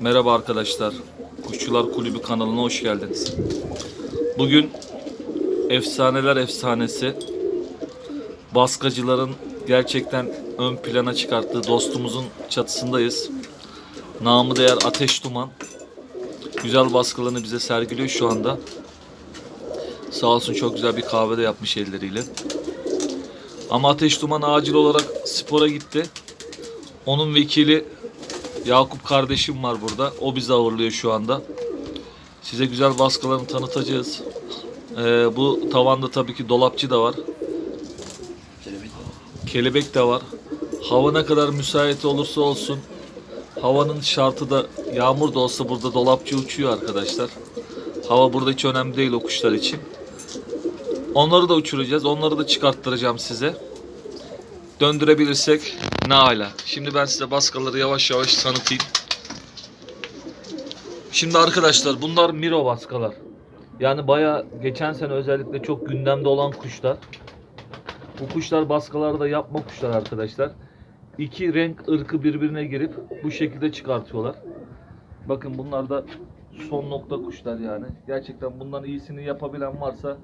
Merhaba arkadaşlar. Kuşçular Kulübü kanalına hoş geldiniz. Bugün efsaneler efsanesi baskacıların gerçekten ön plana çıkarttığı dostumuzun çatısındayız. Namı değer Ateş Duman. Güzel baskılarını bize sergiliyor şu anda. Sağ olsun çok güzel bir kahve de yapmış elleriyle. Ama Ateş Duman acil olarak spora gitti. Onun vekili Yakup kardeşim var burada. O bizi ağırlıyor şu anda. Size güzel baskılarını tanıtacağız. Ee, bu tavanda tabii ki dolapçı da var. Kelebek de var. Hava ne kadar müsait olursa olsun havanın şartı da yağmur da olsa burada dolapçı uçuyor arkadaşlar. Hava burada hiç önemli değil o kuşlar için. Onları da uçuracağız. Onları da çıkarttıracağım size. Döndürebilirsek ne ala. Şimdi ben size baskaları yavaş yavaş tanıtayım. Şimdi arkadaşlar bunlar Miro baskalar. Yani baya geçen sene özellikle çok gündemde olan kuşlar. Bu kuşlar baskalarda yapma kuşlar arkadaşlar. İki renk ırkı birbirine girip bu şekilde çıkartıyorlar. Bakın bunlar da son nokta kuşlar yani. Gerçekten bundan iyisini yapabilen varsa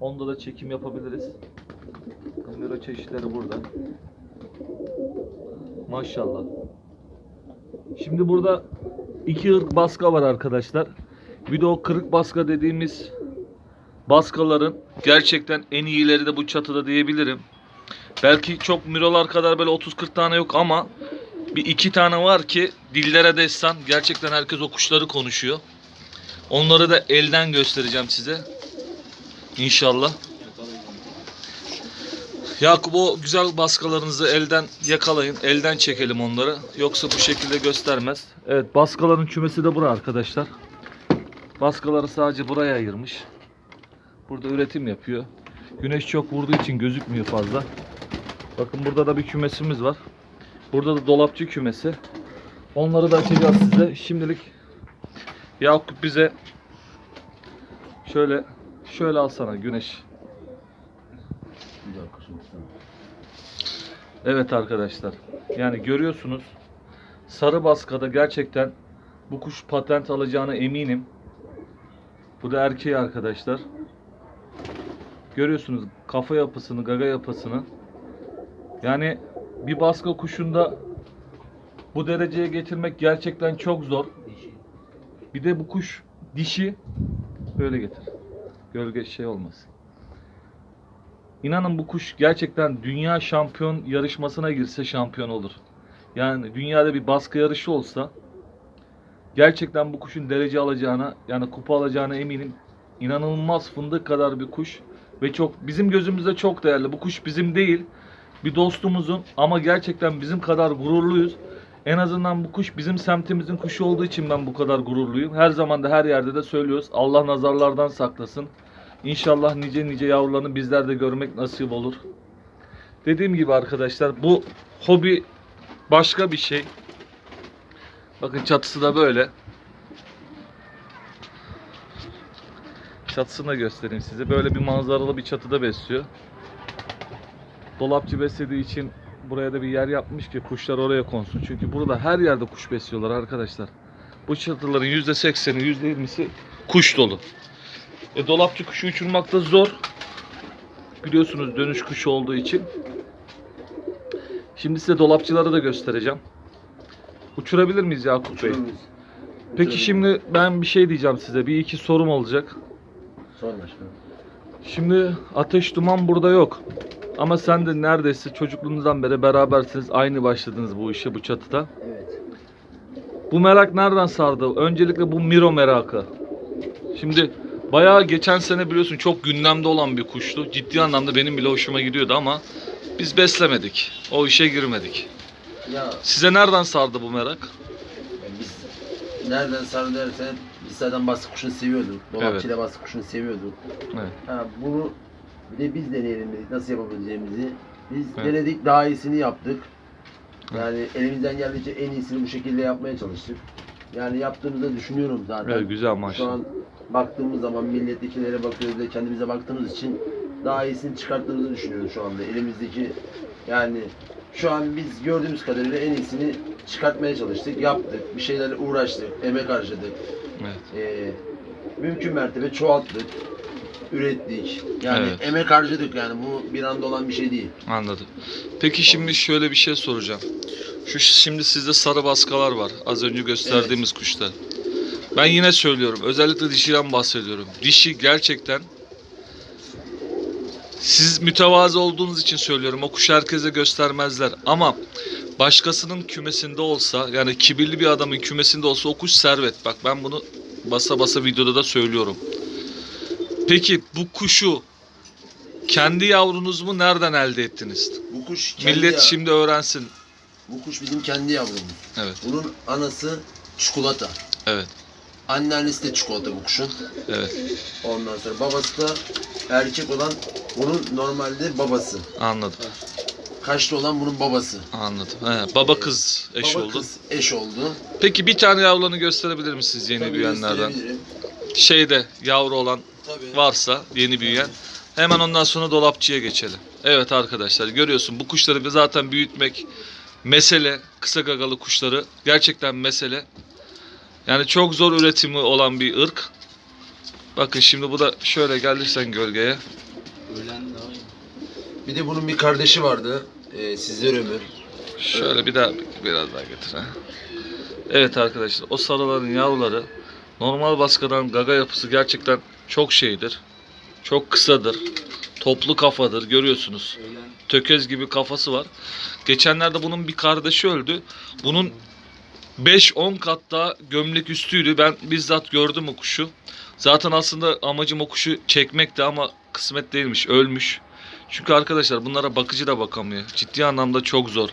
onda da çekim yapabiliriz. Miro çeşitleri burada. Maşallah. Şimdi burada iki ırk baska var arkadaşlar. Bir de o kırık baska dediğimiz baskaların gerçekten en iyileri de bu çatıda diyebilirim. Belki çok mirolar kadar böyle 30-40 tane yok ama bir iki tane var ki dillere destan. Gerçekten herkes o kuşları konuşuyor. Onları da elden göstereceğim size. İnşallah. Yakup o güzel baskalarınızı elden yakalayın. Elden çekelim onları. Yoksa bu şekilde göstermez. Evet baskaların kümesi de bura arkadaşlar. Baskaları sadece buraya ayırmış. Burada üretim yapıyor. Güneş çok vurduğu için gözükmüyor fazla. Bakın burada da bir kümesimiz var. Burada da dolapçı kümesi. Onları da açacağız size. Şimdilik Yakup bize şöyle şöyle alsana güneş. Evet arkadaşlar. Yani görüyorsunuz sarı baskada gerçekten bu kuş patent alacağına eminim. Bu da erkeği arkadaşlar. Görüyorsunuz kafa yapısını, gaga yapısını. Yani bir baska kuşunda bu dereceye getirmek gerçekten çok zor. Bir de bu kuş dişi böyle getir. Gölge şey olmasın. İnanın bu kuş gerçekten dünya şampiyon yarışmasına girse şampiyon olur. Yani dünyada bir baskı yarışı olsa gerçekten bu kuşun derece alacağına yani kupa alacağına eminim. İnanılmaz fındık kadar bir kuş ve çok bizim gözümüzde çok değerli. Bu kuş bizim değil. Bir dostumuzun ama gerçekten bizim kadar gururluyuz. En azından bu kuş bizim semtimizin kuşu olduğu için ben bu kadar gururluyum. Her zaman da her yerde de söylüyoruz. Allah nazarlardan saklasın. İnşallah nice nice yavrularını bizler de görmek nasip olur. Dediğim gibi arkadaşlar bu hobi başka bir şey. Bakın çatısı da böyle. Çatısını da göstereyim size. Böyle bir manzaralı bir çatıda besliyor. Dolapçı beslediği için buraya da bir yer yapmış ki kuşlar oraya konsun. Çünkü burada her yerde kuş besliyorlar arkadaşlar. Bu çatıların %80'i %20'si kuş dolu. E, dolapçı kuşu uçurmak da zor. Biliyorsunuz dönüş kuşu olduğu için. Şimdi size dolapçıları da göstereceğim. Uçurabilir miyiz Yakup Bey? Peki şimdi ben bir şey diyeceğim size. Bir iki sorum olacak. Sor başkanım. Şimdi ateş duman burada yok. Ama sen de neredeyse çocukluğunuzdan beri berabersiniz. Aynı başladınız bu işe bu çatıda. Evet. Bu merak nereden sardı? Öncelikle bu Miro merakı. Şimdi bayağı geçen sene biliyorsun çok gündemde olan bir kuştu. Ciddi anlamda benim bile hoşuma gidiyordu ama biz beslemedik. O işe girmedik. Ya Size nereden sardı bu merak? biz nereden sarı dersen biz zaten baskı kuşunu seviyorduk. Dolapçıyla baskı kuşunu seviyorduk. Evet. Ha, bunu bir de biz deneyelim dedik nasıl yapabileceğimizi. Biz Evet. denedik daha iyisini yaptık. Yani elimizden geldiğince en iyisini bu şekilde yapmaya çalıştık. Yani yaptığımızda düşünüyorum zaten. Evet, güzel Şu maşallah. an baktığımız zaman milletvekillere bakıyoruz ve kendimize baktığımız için daha iyisini çıkarttığımızı düşünüyoruz şu anda. Elimizdeki yani Şu an biz gördüğümüz kadarıyla en iyisini çıkartmaya çalıştık, yaptık, bir şeylerle uğraştık, emek harcadık. Evet. Ee, mümkün mertebe çoğalttık, ürettik. Yani Evet. emek harcadık yani bu bir anda olan bir şey değil. Anladım. Peki şimdi şöyle bir şey soracağım. Şu şimdi sizde sarı baskalar var. Az önce gösterdiğimiz kuşlar. Ben yine söylüyorum. Özellikle dişiden bahsediyorum. Dişi gerçekten siz mütevazı olduğunuz için söylüyorum. O kuşu herkese göstermezler. Ama başkasının kümesinde olsa yani kibirli bir adamın kümesinde olsa o kuş servet. Bak ben bunu basa basa videoda da söylüyorum. Peki bu kuşu kendi yavrunuz mu nereden elde ettiniz? Bu kuş kendi Millet ya- şimdi öğrensin. bu kuş bizim kendi yavrumuz. Evet, Bunun anası çikolata. evet, Anneannesi de çikolata bu kuşun. evet. Ondan sonra babası da erkek olan bunun normalde babası. Anladım, Kaçlı olan bunun babası. anladım. He, baba kız eş Baba oldu. kız eş oldu. Peki bir tane yavrularını gösterebilir misiniz yeni Tabii büyüyenlerden? gösterebilirim. Şeyde yavru olan Tabii. varsa yeni büyüyen. Hemen ondan sonra dolapçıya geçelim. Evet arkadaşlar görüyorsun bu kuşları zaten büyütmek mesele. Kısa gagalı kuşları gerçekten mesele. Yani çok zor üretimi olan bir ırk. Bakın şimdi bu da şöyle gelirsen gölgeye. Bir de bunun bir kardeşi vardı. Ee, sizler ömür. Şöyle bir daha biraz daha getir ha. Evet arkadaşlar o sarıların yavruları normal baskıdan gaga yapısı gerçekten çok şeydir. Çok kısadır. Toplu kafadır görüyorsunuz. Tökez gibi kafası var. Geçenlerde bunun bir kardeşi öldü. Bunun 5-10 kat daha gömlek üstüydü. Ben bizzat gördüm o kuşu. Zaten aslında amacım o kuşu çekmekti ama kısmet değilmiş. Ölmüş. Çünkü arkadaşlar bunlara bakıcı da bakamıyor. Ciddi anlamda çok zor.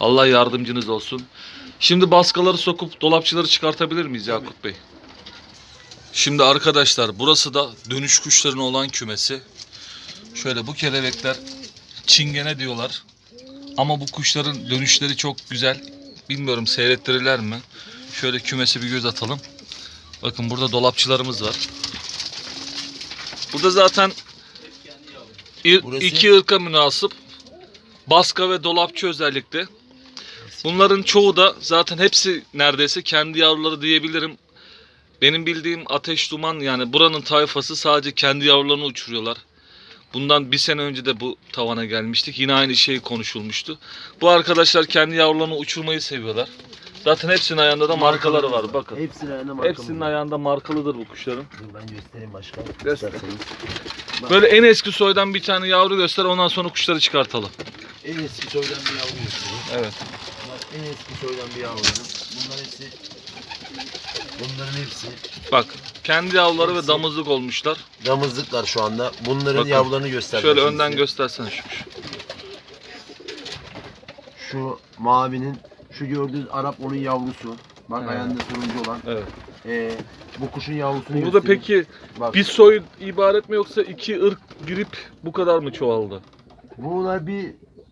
Allah yardımcınız olsun. Şimdi baskaları sokup dolapçıları çıkartabilir miyiz Yakup Bey? Şimdi arkadaşlar burası da dönüş kuşlarının olan kümesi. Şöyle bu kelebekler çingene diyorlar. Ama bu kuşların dönüşleri çok güzel. Bilmiyorum seyrettirirler mi? Şöyle kümesi bir göz atalım. Bakın burada dolapçılarımız var. Burada zaten ir- Burası- iki ırka münasip baska ve dolapçı özellikle. Bunların çoğu da zaten hepsi neredeyse kendi yavruları diyebilirim. Benim bildiğim ateş duman yani buranın tayfası sadece kendi yavrularını uçuruyorlar. Bundan bir sene önce de bu tavana gelmiştik. Yine aynı şey konuşulmuştu. Bu arkadaşlar kendi yavrularını uçurmayı seviyorlar. Zaten hepsinin ayağında da markaları var bakın. Hepsinin ayağında markamız Hepsinin ayağında markalıdır bu kuşların. Dur ben göstereyim başkan. Göster. İsterseniz. Böyle en eski soydan bir tane yavru göster ondan sonra kuşları çıkartalım. En eski soydan bir yavru göstereyim. Evet. En eski soydan bir yavru. Bunlar hepsi Bunların hepsi Bak kendi yavruları ve damızlık olmuşlar. damızlıklar şu anda. Bunların Bakın, yavrularını göstereceğim. Şöyle önden size. göstersene şu. Şu mavinin şu gördüğünüz Arap onun yavrusu. Bak Evet. ayağında turuncu olan. Evet. Ee, bu kuşun yavrusunu Burada göstereyim. peki Bak, bir soy ibaret mi yoksa iki ırk girip bu kadar mı çoğaldı? bunlar bir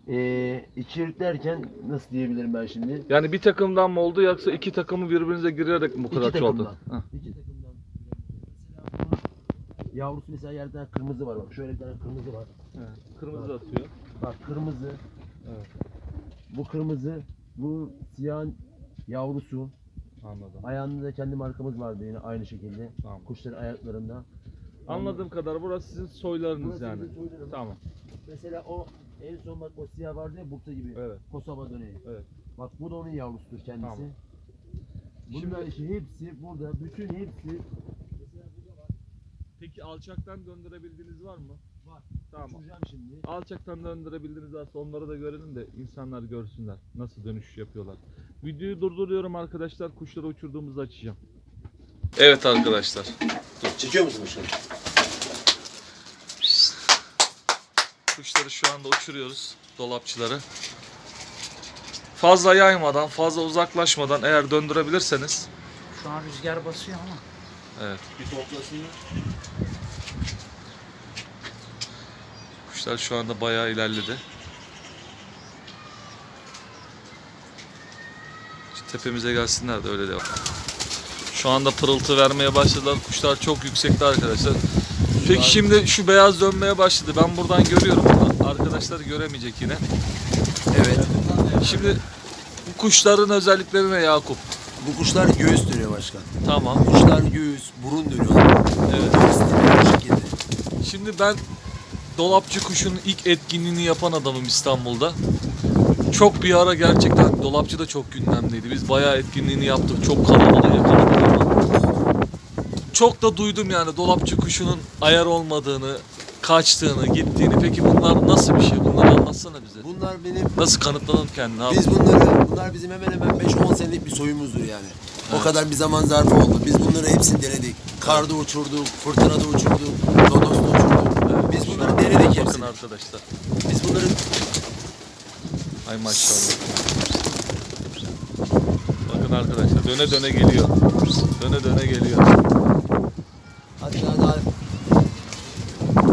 e, içerik derken nasıl diyebilirim ben şimdi? Yani bir takımdan mı oldu yoksa iki takımı birbirinize girerek mi bu kadar çoğaldı? İki takımdan. Mesela bunun yavrusu mesela yerde tane kırmızı var bak. Şöyle bir tane kırmızı var. Evet. Kırmızı atıyor. Bak kırmızı. Evet. Bu kırmızı. Bu siyahın yavrusu. Anladım. Ayağında da kendi markamız vardı yine aynı şekilde. Tamam. Kuşların ayaklarında. Anladığım kadar burası sizin soylarınız Burası yani. bizim soylarımız. Tamam. Mesela o en son bak o siyah vardı ya Bursa gibi. Evet. Kosova döneği. Evet. Bak bu da onun yavrusudur kendisi. Tamam. Bunlar işte hepsi burada. Bütün hepsi Peki alçaktan döndürebildiğiniz var mı? Var. Tamam. uçuracağım şimdi. Alçaktan döndürebildiğiniz varsa onları da görelim de insanlar görsünler nasıl dönüş yapıyorlar. Videoyu durduruyorum arkadaşlar. Kuşları uçurduğumuzda açacağım. Evet arkadaşlar. Çekiyor musun başkanım? Kuşları şu anda uçuruyoruz. Dolapçıları. Fazla yaymadan, fazla uzaklaşmadan eğer döndürebilirseniz. Şu an rüzgar basıyor ama. Evet. Bir toplasın. Kuşlar şu anda bayağı ilerledi. Şu tepemize gelsinler de öyle devam. Şu anda pırıltı vermeye başladılar. Kuşlar çok yüksekte arkadaşlar. Peki şimdi şu beyaz dönmeye başladı. Ben buradan görüyorum ama arkadaşlar göremeyecek yine. Evet. Şimdi bu kuşların özellikleri ne Yakup? Bu kuşlar göğüs dönüyor başkan. Tamam. Kuşlar göğüs, burun dönüyorlar. Evet. Göğüs dönüyor şekilde. Şimdi ben dolapçı kuşun ilk etkinliğini yapan adamım İstanbul'da. Çok bir ara gerçekten dolapçı da çok gündemdeydi. Biz bayağı etkinliğini yaptık. Çok kalabalık yakaladık. Çok da duydum yani dolapçı kuşunun ayar olmadığını, kaçtığını, gittiğini. Peki bunlar nasıl bir şey? Bunları anlatsana bize. Bunlar benim Nasıl kanıtladın kendini abi? Biz bunları, bunlar bizim hemen hemen 5-10 senelik bir soyumuzdur yani. O kadar bir zaman zarfı oldu. Biz bunları hepsini denedik. Karda uçurduk, fırtınada uçurduk, lodosta uçurduk. Biz bunları denedik Bakın hepsini. arkadaşlar. Biz bunları Ay maşallah. Bakın arkadaşlar döne döne geliyor. Döne döne geliyor. hatta daha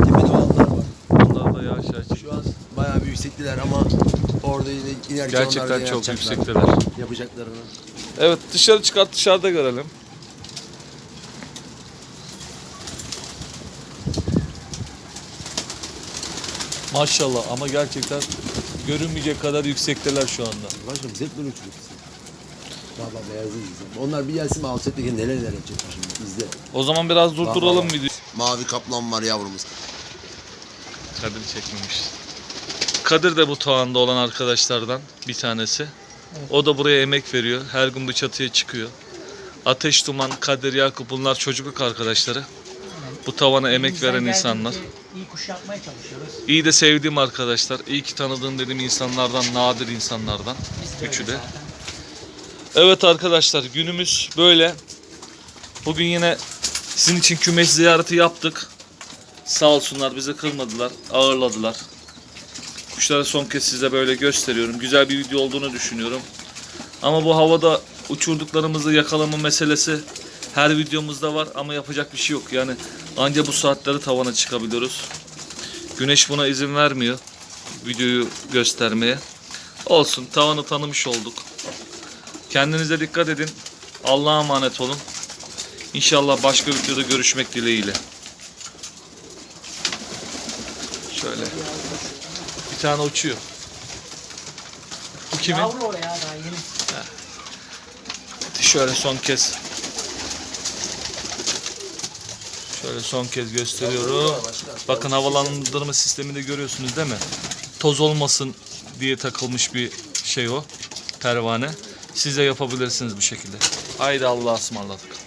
tepede olanlar var. Onlar da yavaş yavaş Şu an bayağı bir yüksektiler ama orada yine inerken onlar da Gerçekten çok yapacaklar. yüksekteler. Yapacaklarını. Evet dışarı çıkart dışarıda görelim. Maşallah ama gerçekten görünmeyecek kadar yüksekteler şu anda. Biz hep böyle biz. Valla beyazı izle. Onlar bir gelsin mi Alçet'teki neler neler yapacaklar şimdi izle. O zaman biraz durduralım videoyu. Mavi kaplan var yavrumuz. Kadir çekmemiş. Kadir de bu tavanda olan arkadaşlardan bir tanesi. O da buraya emek veriyor. Her gün bu çatıya çıkıyor. Ateş Duman, Kadir Yakup bunlar çocukluk arkadaşları. Bu tavana emek Elimizden veren insanlar. İyi kuş yapmaya çalışıyoruz. İyi de sevdiğim arkadaşlar. İyi ki tanıdığım dediğim insanlardan, nadir insanlardan. Biz de Üçü de. zaten. Evet arkadaşlar günümüz böyle. Bugün yine sizin için kümes ziyareti yaptık. Sağ olsunlar bizi kırmadılar, ağırladılar. Kuşları son kez size böyle gösteriyorum. Güzel bir video olduğunu düşünüyorum. Ama bu havada uçurduklarımızı yakalama meselesi her videomuzda var ama yapacak bir şey yok. Yani anca bu saatleri tavana çıkabiliyoruz. Güneş buna izin vermiyor videoyu göstermeye. Olsun tavanı tanımış olduk. Kendinize dikkat edin. Allah'a emanet olun. İnşallah başka videoda görüşmek dileğiyle. Şöyle. Tane uçuyor. Bu kimin? Yavru o ya daha yeni. Şöyle son kez. Şöyle son kez gösteriyorum. Bakın havalandırma sistemini de görüyorsunuz değil mi? Toz olmasın diye takılmış bir şey o. Pervane. Siz de yapabilirsiniz bu şekilde. Haydi Allah'a ısmarladık.